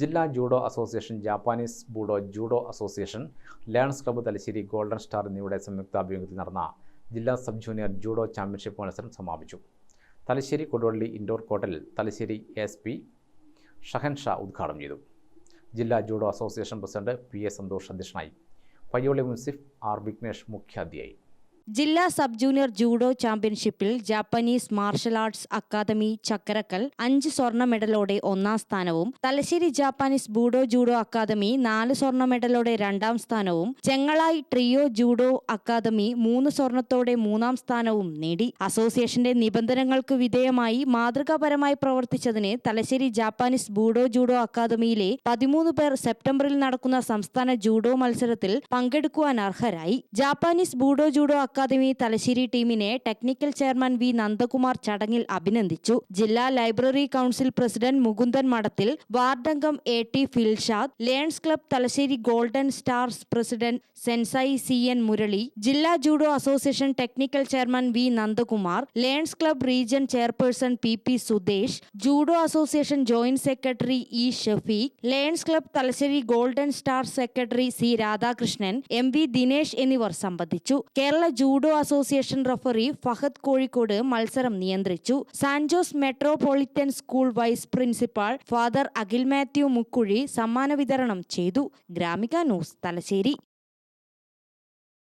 ജില്ലാ judo association Japanese budo judo association lions club Thalassery golden star എന്നിവയുടെ സംയുക്താഭിമുഖ്യത്തിൽ നടന്ന ജില്ലാ സബ് ജൂനിയർ ജൂഡോ ചാമ്പ്യൻഷിപ്പ് മത്സരം സമാപിച്ചു. തലശ്ശേരി കൊടുവള്ളി ഇൻഡോർ കോർട്ടിൽ തലശ്ശേരി എസ് പി ഷഹൻ ഷാ ഉദ്ഘാടനം ചെയ്തു. ജില്ലാ judo association president P A Santhosh അധ്യക്ഷനായി. പയ്യോളി മുൻസിഫ് ആർ വിഘ്നേഷ് മുഖ്യാതിഥിയായി. ജില്ലാ സബ് ജൂനിയർ ജൂഡോ ചാമ്പ്യൻഷിപ്പിൽ Japanese martial arts academy Chakkarakkal അഞ്ച് സ്വർണ മെഡലോടെ ഒന്നാം സ്ഥാനവും Thalassery Japanese budo judo academy നാല് സ്വർണ മെഡലോടെ രണ്ടാം സ്ഥാനവും ചെങ്ങളായി ട്രിയോ ജൂഡോ അക്കാദമി മൂന്ന് സ്വർണത്തോടെ മൂന്നാം സ്ഥാനവും നേടി. അസോസിയേഷന്റെ നിബന്ധനകൾക്ക് വിധേയമായി മാതൃകാപരമായി പ്രവർത്തിച്ചതിന് തലശ്ശേരി ജാപ്പാനീസ് ബൂഡോ ജൂഡോ അക്കാദമിയിലെ പതിമൂന്ന് പേർ സെപ്റ്റംബറിൽ നടക്കുന്ന സംസ്ഥാന ജൂഡോ മത്സരത്തിൽ പങ്കെടുക്കുവാൻ അർഹരായി. Japanese budo judo academy Thalassery ടീമിനെ ടെക്നിക്കൽ ചെയർമാൻ വി നന്ദകുമാർ ചടങ്ങിൽ അഭിനന്ദിച്ചു. ജില്ലാ library council president Mukundan Madathil വാർഡംഗം A T Filshad lions club Thalassery golden stars president sensei C N Murali ജില്ലാ judo association technical chairman V Nandakumar lions club region chairperson P P Sudesh judo association joint secretary E Shafeeq lions club Thalassery golden star secretary C Radhakrishnan M V Dinesh എന്നിവർ സംബന്ധിച്ചു. Kerala judo association referee Fahad Kozhikode മത്സരം നിയന്ത്രിച്ചു. San Jose metropolitan school vice principal father Akhil Mathew Mukkuzhi സമ്മാന വിതരണം ചെയ്തു. Gramika news Thalassery.